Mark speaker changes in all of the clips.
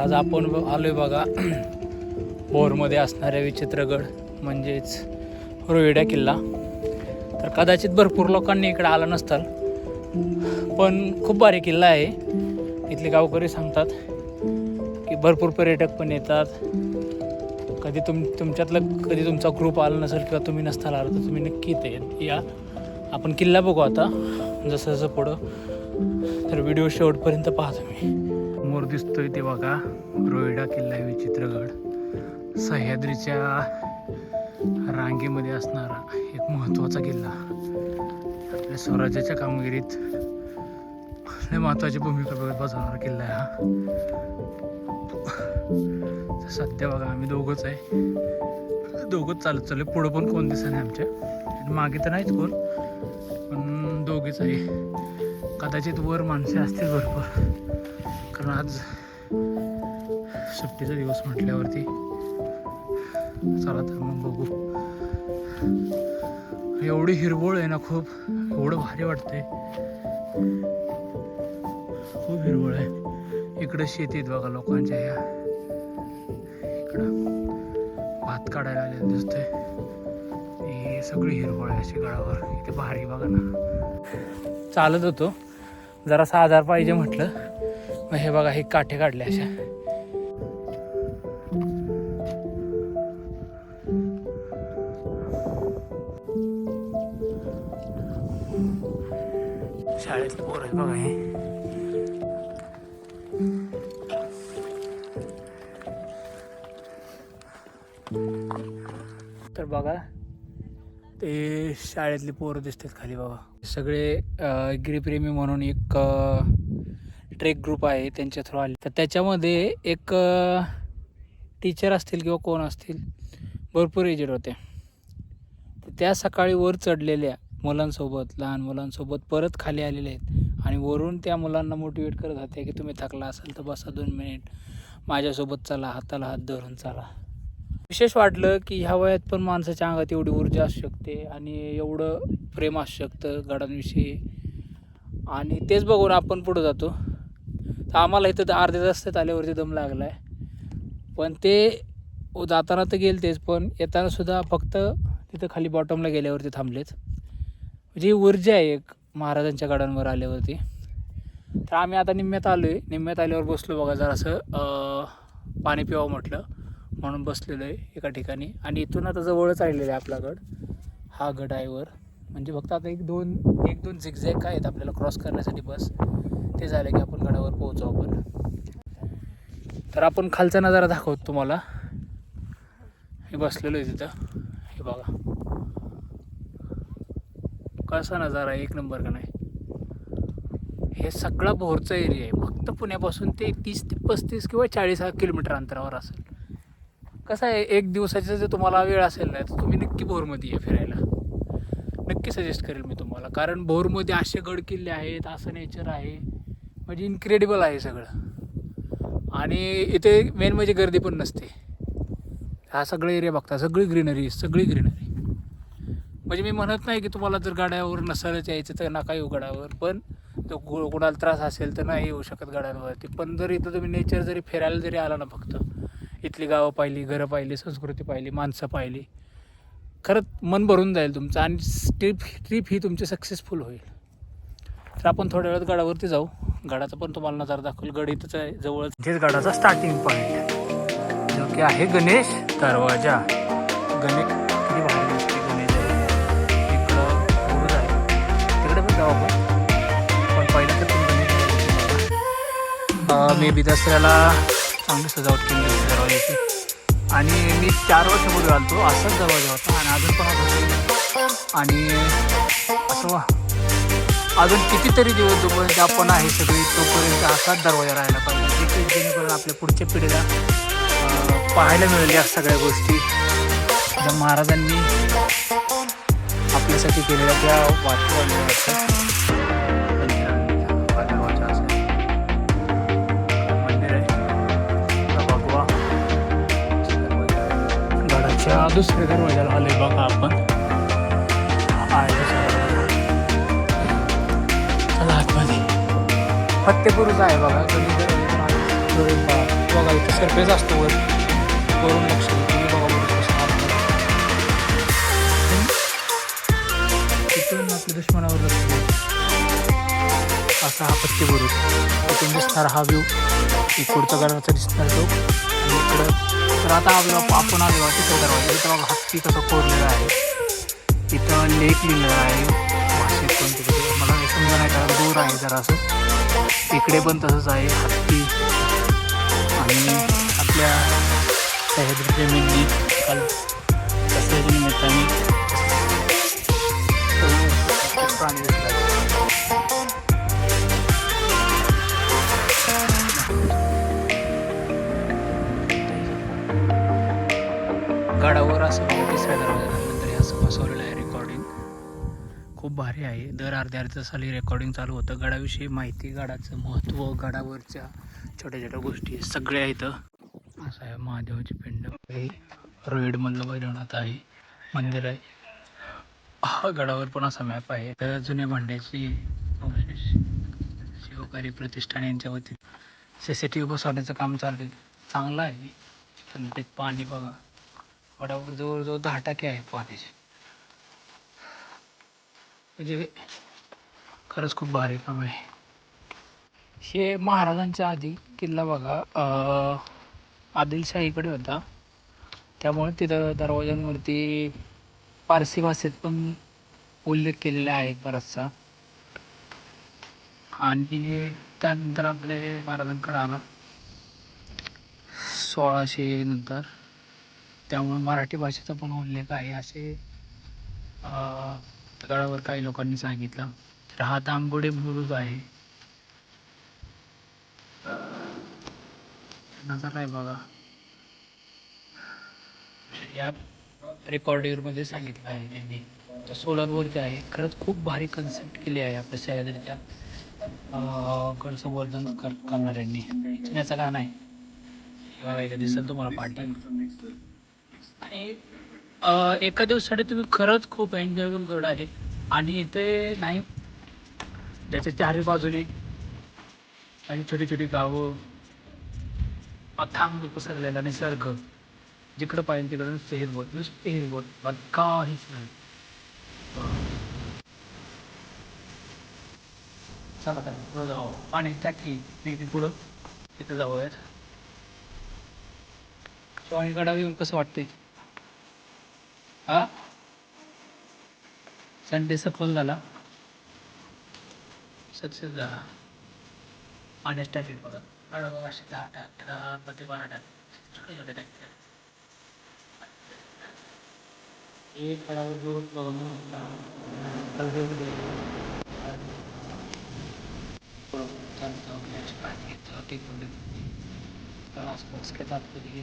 Speaker 1: आज आपण आलो आहे बघा. भोरमध्ये असणाऱ्या विचित्रगड म्हणजेच रोहिड्या किल्ला. तर कदाचित भरपूर लोकांनी इकडे आलं नसताल पण खूप भारी किल्ला आहे. इथले गावकरी सांगतात की भरपूर पर्यटक पण येतात. कधी तुम तुमच्यातलं कधी तुमचा ग्रुप आला नसेल किंवा तुम्ही नसताल आला तर तुम्ही नक्की इथे या. आपण किल्ला बघू आता जसं जसं पुढं. तर व्हिडिओ शेवटपर्यंत पाहतो तुम्ही दिसतोय ते बघा. रोहिडा किल्ला आहे विचित्रगड. सह्याद्रीच्या रांगेमध्ये असणारा एक महत्त्वाचा किल्ला. आपल्या स्वराज्याच्या कामगिरीत महत्त्वाची भूमिका बजावणारा किल्ला आहे हा. सध्या बघा आम्ही दोघंच आहे. दोघंच चालत चालले पुढं पण कोण दिसत नाही आमच्या. मागे तर नाहीच कोण. पण दोघेच आहे. कदाचित वर माणसे असतील भरपूर. कारण आज सुट्टीचा दिवस म्हटल्यावरती चला तर मग बघू. एवढी हिरवळ आहे ना खूप एवढं भारी वाटतंय. खूप हिरवळ आहे. इकडं शेती आहेत बघा लोकांच्या ह्या. इकडं भात काढायला आले दिसतंय. हे सगळी हिरवळ आहे अशी गडावर. इथे भारी बघा ना. चालत होतो. जरासा आधार पाहिजे म्हटलं. मग हे बघा हे काठे काढले अशा. शाळेतले पोर आहे बघा हे. तर बघा ते शाळेतली पोरं दिसतात खाली बघा. सगळे गिरीप्रेमी म्हणून एक ट्रेक ग्रुप आहे त्यांच्या थ्रू आले. तर त्याच्यामध्ये एक टीचर असतील किंवा कोण असतील भरपूर एजेड होते. तर त्या सकाळी वर चढलेल्या मुलांसोबत लहान मुलांसोबत परत खाली आलेले आहेत. आणि वरून त्या मुलांना मोटिवेट करत होते की तुम्ही थकला असाल तर बसा दोन मिनिट माझ्यासोबत चला हाताला हात धरून चला. विशेष वाटलं की ह्या वयात पण माणसाच्या अंगात एवढी ऊर्जा असू शकते आणि एवढं प्रेम असू शकतं गडांविषयी. आणि तेच बघून आपण पुढं जातो. तर आम्हाला इथं तर अर्ध्या रस्त्यात आल्यावरती दम लागला आहे पण ते जाताना तर गेल तेच पण येतानासुद्धा फक्त तिथं खाली बॉटमला गेल्यावरती थांबलेत. म्हणजे ही ऊर्जा आहे एक महाराजांच्या गडांवर आल्यावरती. तर आम्ही आता निम्म्यात आलो आहे निम्म्यात आल्यावर बसलो बघा जरासं पाणी पिवावं म्हटलं. म्हणून बसलेलो आहे एका ठिकाणी. आणि इथून आता जवळच राहिलेला आहे आपला गड. हा गड आहे वर. म्हणजे फक्त आता एक दोन एक दोन झिगझॅग आहेत आपल्याला क्रॉस करण्यासाठी बस. ते झालं की आपण गडावर पोहोचू आपण. तर आपण खालचा नजारा दाखवतो तुम्हाला. हे बसलेलो आहे तिथं. हे बघा. कसा नजारा आहे? एक नंबर का नाही? हे सगळा भोरचा एरिया आहे. फक्त पुण्यापासून ते तीस ते पस्तीस किंवा चाळीस किलोमीटर अंतरावर असेल. कसं आहे? एक दिवसाचा जर तुम्हाला वेळ असेल ना तर तुम्ही नक्की भोरमध्ये या फिरायला. नक्की सजेस्ट करेल मी तुम्हाला. कारण भोरमध्ये असे गड किल्ले आहेत असं नेचर आहे. म्हणजे इन्क्रेडिबल आहे सगळं. आणि इथे मेन म्हणजे गर्दी पण नसते. हा सगळा एरिया बघता सगळी ग्रीनरी सगळी ग्रीनरी म्हणजे मी म्हणत नाही की तुम्हाला जर गाड्यावर नसायलाच यायचं तर नका येऊ गडावर पण तो को- कोणाला त्रास असेल तर नाही येऊ शकत गाड्यांवरती पण जर इथं तुम्ही नेचर जरी फिरायला जरी आला ना फक्त इथली गावं पाहिली घरं पाहिली संस्कृती पाहिली माणसं पाहिली खरंच मन भरून जाईल तुमचं आणि ट्रिप ट्रिप ही तुमची सक्सेसफुल होईल. तर आपण थोड्या वेळात गडावरती जाऊ. गडाचा पण तुम्हाला नजारा दाखवेल. गड इथंच आहे जवळच. हेच गडाचा स्टार्टिंग पॉईंट जो की आहे गणेश दरवाजा. गणेश किती भारी दिसते गणेश. आहे. इकडं आहे. तिकडे पण जाऊ आपण. पण पहिलं तर तुम्ही गणेश मे बी दसऱ्याला चांगली सजावट केली दरवाजाची. आणि मी चार वर्षापूर्वी आलतो. असाच दरवाजा होता. आणि अजून पण आणि असं वा अजून कितीतरी दिवस जोपर्यंत आपण आहे सगळी तोपर्यंत असाच दरवाजा राहायला पाहिजे जे की जेणेकरून आपल्या पुढच्या पिढीला पाहायला मिळेल या सगळ्या गोष्टी. ज्या महाराजांनी आपल्यासाठी केलेल्या त्या वाटल्या दरवाजा दुसऱ्या दरवाजाला आले बघा आपण. चला आतमध्ये फत्तेपुरूच आहे बघा कधी बघा इथं सरफेस असतो वर. वरून लक्ष तुम्ही बघा तिथून आपल्या दुश्मनावर लक्ष असा हा पत्ती तिथून दिसणार हा व्ह्यू इकडचा घराचा दिसणार तो. आणि इकडं तर आता आपलं आपण आलो तिथं दरवाजा. इथं बघा हत्ती कसं कोरलेला आहे. तिथं लेक लिहिलेला आहे. दूर आहे जरासं. इकडे पण तसंच आहे हत्ती. आणि आपल्या सह्याद्रीचे प्रेमींनी काल कसल्याच्या निमित्ताने प्राणी गडावर असं खूप भारी आहे. दर अर्ध्या अर्ध्या साली रेकॉर्डिंग चालू होतं. गडाविषयी माहिती गडाचं महत्त्व गडावरच्या छोट्या छोट्या गोष्टी सगळ्या इथं. असं आहे महादेवाची पिंड. हे रोहिडमधलं वैरवणात आहे. मंदिर आहे. हा गडावर पण असा मॅप आहे. तर जुन्या भांड्याची शिवकारी प्रतिष्ठान यांच्या वतीने सी सी टी व्ही बसवण्याचं काम चालू आहे. चांगलं आहे. पण ते पाणी बघा. गडावर जवळजवळ दहा टाके आहे पाण्याचे म्हणजे खरंच खूप भारी काम आहे. हे महाराजांच्या आधी किल्ला बघा आदिलशाहीकडे होता. त्यामुळे तिथं दरवाजांवरती पारसी भाषेत पण उल्लेख केलेला आहे बराचसा. आणि त्यानंतर आपले महाराजांकडे आला सोळाशे नंतर. त्यामुळे मराठी भाषेचा पण उल्लेख आहे असे तळावर काही लोकांनी सांगितलं तर हा तांबोडे बुरुज आहे. नजारा आहे बघा. या रेकॉर्डिंगमध्ये सांगितलं आहे त्यांनी. तर सोलारवरती आहे. खरंच खूप भारी कन्सेप्ट केली आहे आपल्या सह्याद्रीच्या अं, संवर्धन कर करणाऱ्यांनी. चिन्याचं गाणं आहे. बघा दिसेल तुम्हाला पाठी आणि एका दिवसासाठी तुम्ही खरंच खूप एन्जॉयबल गड आहे. आणि इथे नाही त्याच्या चारी बाजूने आणि छोटी छोटी गावं अथांग पसरलेला निसर्ग जिकडं पाहिजे तिकडं नुसतं हिरवळ नुसतं बोल बाकी काहीच नाही. चला तर पुढं जाऊ. आणि टाकी तिथे पुढं. तिथं जाऊयात. सो गडावर येऊन कसं वाटतंय? हा? संडे सफल झाला. सक्सेस झाला. आणि ट्रॅफिक बघा. बघा असे दहा टाक दहा मध्ये बारा टाक छोटे छोटे टाक एक गडावर जोर बघा पाणी टिकून ते कधी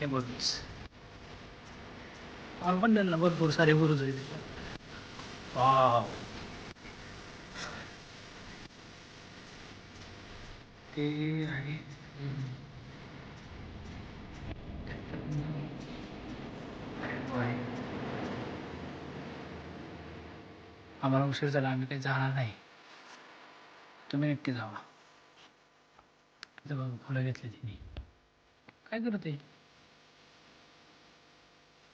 Speaker 1: हे बुरुज आपण ना भरपूर सारे बुरुज आहेत. वाव. ते आहे. आम्हाला उशीर झाला आम्ही काही जाणार नाही. तुम्ही नक्की जावा. फुलं घेतली तिने. काय करत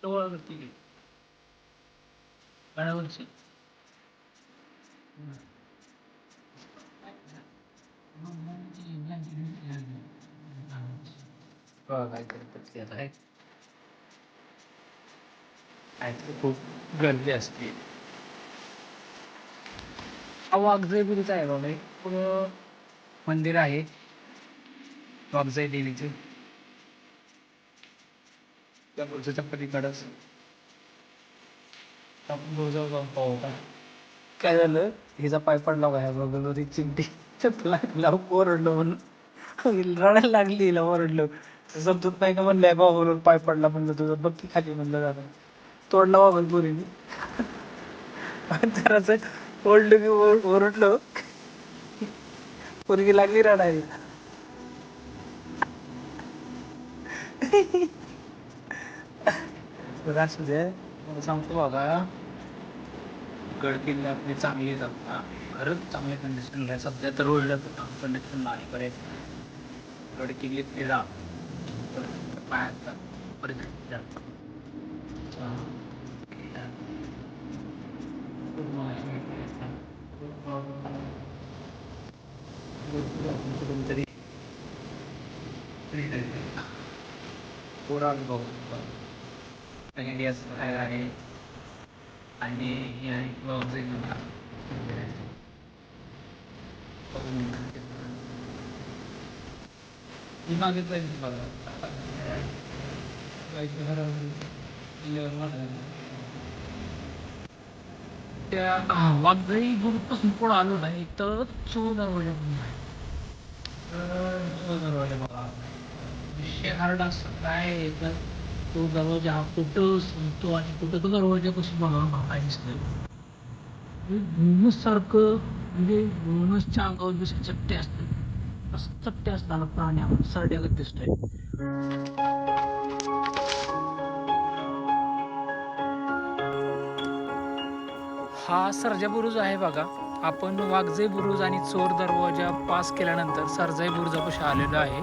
Speaker 1: आहे करते की गाण्यावरची खूप गर्दी असते. हा गुरुचा आहे बाबा एक मंदिर आहे. वाघजाई देवीचं. त्या गुरुच्या पलीकडंच. आपण रोज जाऊन पाहू का. काय झालं? हिचा पाय पडला का? ह्या बघून ती चिमटी लागला ओरडलो म्हणून. रडायला लागली हिला ओरडलो. समजत नाही का म्हणलं बाबा पाय पडला म्हणलं तुझं. बघ की खाली म्हणलं जातं. तोडला बाबा पोरीने जराच ओरडलो की ओरडलो. पोरगी लागली रडायला. बरं असू दे मला सांगतो बघा गड किल्ले आपले चांगले आहेत आता खरंच चांगल्या कंडिशनला आहे सध्या तर रोडला कंडिशन नाही बरेच रोड किल्ली फिरा पायात परत जास्त. तरी पुरा अनुभव इंडियाच काय आहे. आणि हे आहे भाऊचं नाव. ही मागे जाईल बघा मला त्या वाघजाई गुरुपासून कोण आलो नाही तर चौदा दरवाजा चौदा दरवाजा बघा. विषय हार्ड असं काय तो दरवाजा हा कुठं संपतो आणि कुठं तो दरवाजापासून बघा काय दिसतं सारखं म्हणजे घुमसच्या अंगावर जसे चट्टे असतात असं चट्टे असताना प्राणी आपण सरड्यागत दिसतोय हा सरजा बुरुज आहे बघा. आपण वाघजई बुरुज आणि चोर दरवाजा पास केल्यानंतर सरजाई बुरुजापाशी आलेलो आहे.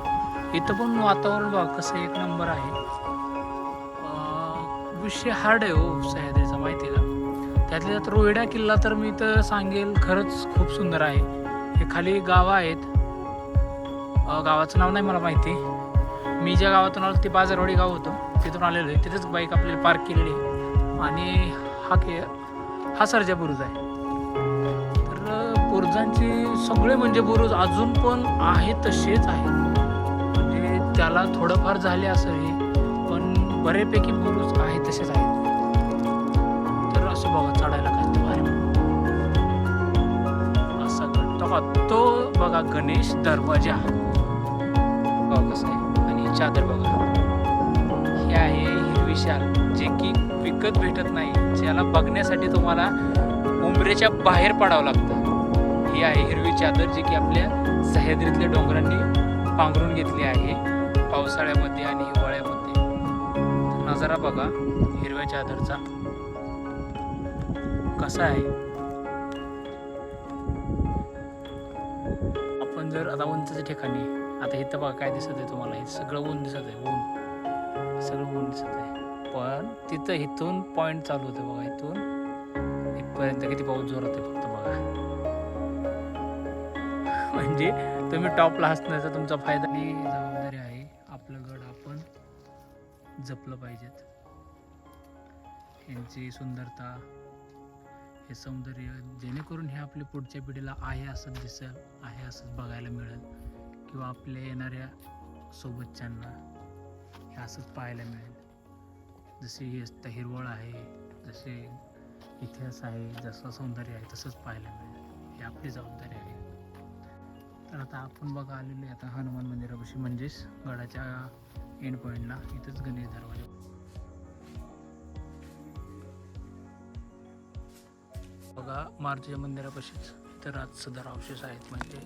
Speaker 1: इथं पण वातावरण बघा कसं एक नंबर आहे. विषय हार्ड आहे हो सह्याद्रीचा माहिती आहे का? त्यातल्या त्यात रोहिडा किल्ला तर मी तर सांगेल खरंच खूप सुंदर आहे. हे खाली गावं आहेत. गावाचं नाव नाही मला माहिती. मी ज्या गावातून आलो ते बाजारवाडी गाव होतं. तिथून आलेलो आहे. तिथेच बाईक आपल्याला पार्क केलेली आणि हा के हा सरजा बुरुज आहे. तर बुरुजांचे सगळे म्हणजे बुरुज अजून पण आहे तसेच आहेत. म्हणजे त्याला थोडंफार झाले असं हे बऱ्यापैकी बुरुज आहे तसेच आहेत. तर असं बघा चढायला काय भारी असं करतो तो बघा गणेश दरवाजा. बघा कसं आहे. आणि चादर बघा. हे आहे हिरविशाल जे की विकत भेटत नाही. ज्याला बघण्यासाठी तुम्हाला उंबरेच्या बाहेर पडावं लागतं. ही आहे हिरवी चादर जी की आपल्या सह्याद्रीतल्या डोंगरांनी पांघरून घेतली आहे. पावसाळ्यामध्ये आणि नजारा बघा हिरव्या चादरचा कसा आहे? आपण जर आता उंचच्या ठिकाणी आता इथं बघा काय दिसत आहे तुम्हाला हे सगळं ऊन दिसत आहे ऊन. सगळं ऊन दिसत आहे. पण तिथं इथून पॉईंट चालू होते बघा इथून. इथपर्यंत किती पाऊस जोरात आहे फक्त बघा. म्हणजे तुम्ही टॉपला असण्याचा तुमचा फायदा जपलं पाहिजेत. यांची सुंदरता हे सौंदर्य जेणेकरून हे आपल्या पुढच्या पिढीला आहे असं दिसेल आहे असंच बघायला मिळेल किंवा आपल्या येणाऱ्या सोबतच्यांना हे असंच पाहायला मिळेल. जसे हे हिरवळ आहे जसे इतिहास आहे जसं सौंदर्य आहे तसंच पाहायला मिळेल. ही आपली जबाबदारी आहे. तर आता आपण बघा आलेलो आता हनुमान मंदिरापाशी म्हणजेच गडाच्या एंड पॉईंटला इथंच गणेश दरवाजा. बघा मारुतीच्या मंदिरापाशीच तर आज सदर अवशेष आहेत. म्हणजे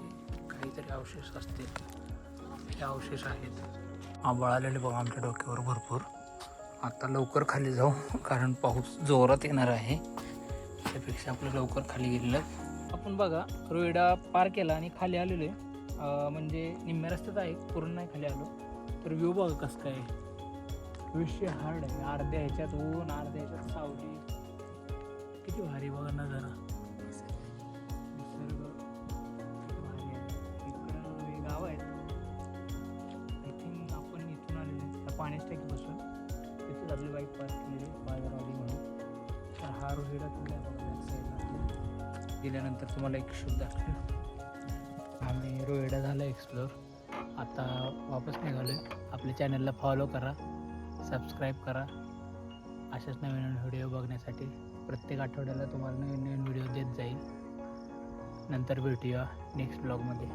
Speaker 1: काहीतरी अवशेष असतील. हे अवशेष आहेत. आबाळ आलेले बघा आमच्या डोक्यावर भरपूर. आता लवकर खाली जाऊ कारण पाऊस जोरात येणार आहे. त्यापेक्षा आपलं लवकर खाली गेलेलं. आपण बघा रोईडा पार केला आणि खाली आलेलो आहे म्हणजे निम्म्या रस्त्यात आहे पूर्ण नाही खाली आलो. तर व्ह्यू बघा कसं काय विषय हार्ड आहे. अर्ध्या ह्याच्यात ऊन अर्ध्या ह्याच्यात सावली. किती भारी बघा नजारा निसर्ग. भारी आहे. इकडं हे गाव आहेत. आय थिंक आपण इथून आलेले आहे. त्या पाण्याच्या टाकीपासून आपली बाईक पार्क केलेली बाजारवाली म्हणून. तर हा रोहिडा किल्ला दिल्यानंतर गेल्यानंतर तुम्हाला एक शोध दाखवेल आम्ही रोहिडा झाला एक्सप्लोर आता वापस निघालो आहे आपल्या चॅनलला फॉलो करा सबस्क्राईब करा. अशाच नवीन नवीन व्हिडिओ बघण्यासाठी प्रत्येक आठवड्याला तुम्हाला नवीन नवीन व्हिडिओ देत जाईल. नंतर भेटूया नेक्स्ट ब्लॉगमध्ये